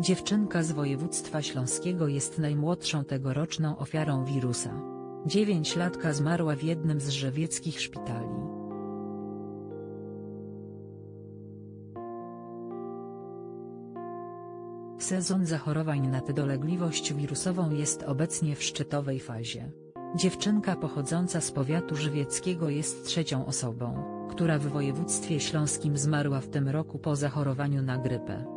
Dziewczynka z województwa śląskiego jest najmłodszą tegoroczną ofiarą wirusa. Dziewięćlatka zmarła w jednym z żywieckich szpitali. Sezon zachorowań na tę dolegliwość wirusową jest obecnie w szczytowej fazie. Dziewczynka pochodząca z powiatu żywieckiego jest trzecią osobą, która w województwie śląskim zmarła w tym roku po zachorowaniu na grypę.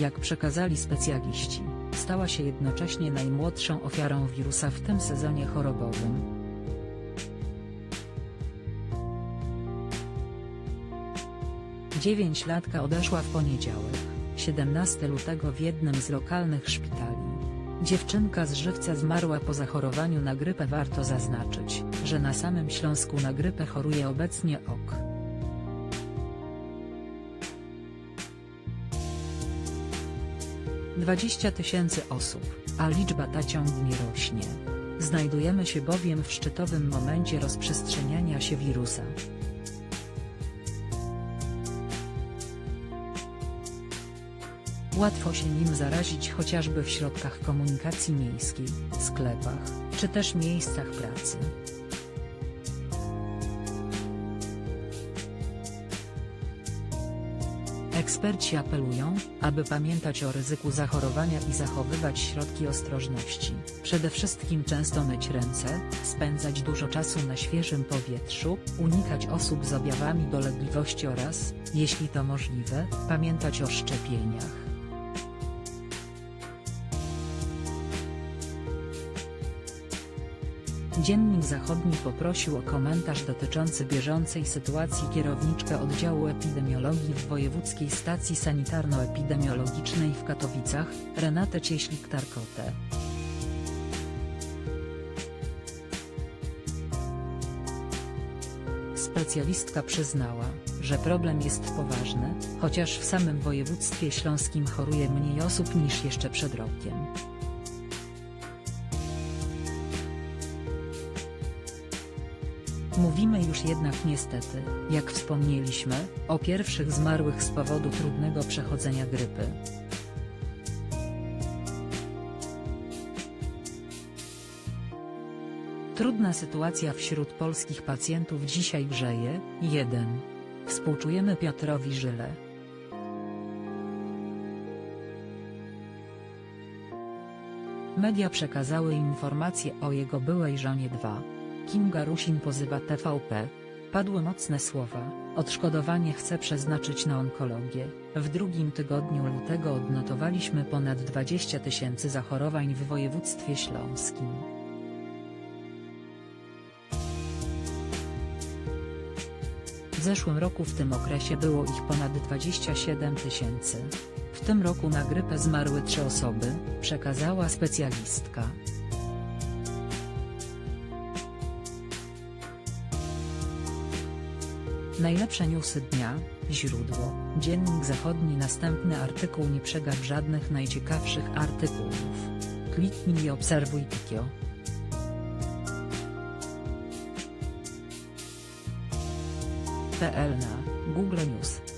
Jak przekazali specjaliści, stała się jednocześnie najmłodszą ofiarą wirusa w tym sezonie chorobowym. Dziewięćlatka odeszła w poniedziałek, 17 lutego w jednym z lokalnych szpitali. Dziewczynka z żywca zmarła po zachorowaniu na grypę warto zaznaczyć, że na samym Śląsku na grypę choruje obecnie ok. 20 tysięcy osób, a liczba ta ciągnie rośnie. Znajdujemy się bowiem w szczytowym momencie rozprzestrzeniania się wirusa. Łatwo się nim zarazić chociażby w środkach komunikacji miejskiej, sklepach, czy też miejscach pracy. Eksperci apelują, aby pamiętać o ryzyku zachorowania i zachowywać środki ostrożności. Przede wszystkim często myć ręce, spędzać dużo czasu na świeżym powietrzu, unikać osób z objawami dolegliwości oraz, jeśli to możliwe, pamiętać o szczepieniach. Dziennik Zachodni poprosił o komentarz dotyczący bieżącej sytuacji kierowniczkę oddziału epidemiologii w Wojewódzkiej Stacji Sanitarno-Epidemiologicznej w Katowicach, Renatę Cieślik-Tarkotę. Specjalistka przyznała, że problem jest poważny, chociaż w samym województwie śląskim choruje mniej osób niż jeszcze przed rokiem. Mówimy już jednak niestety, jak wspomnieliśmy, o pierwszych zmarłych z powodu trudnego przechodzenia grypy. Trudna sytuacja wśród polskich pacjentów dzisiaj grzeje. 1. Współczujemy Piotrowi Żyle. Media przekazały informacje o jego byłej żonie 2. Kim Garusin pozywa TVP. Padły mocne słowa, odszkodowanie chce przeznaczyć na onkologię. W drugim tygodniu lutego odnotowaliśmy ponad 20 tysięcy zachorowań w województwie śląskim. W zeszłym roku w tym okresie było ich ponad 27 tysięcy. W tym roku na grypę zmarły trzy osoby, przekazała specjalistka. Najlepsze newsy dnia, źródło, Dziennik Zachodni Następny artykuł Nie przegap żadnych najciekawszych artykułów. Kliknij i obserwuj Pikio. PL na Google News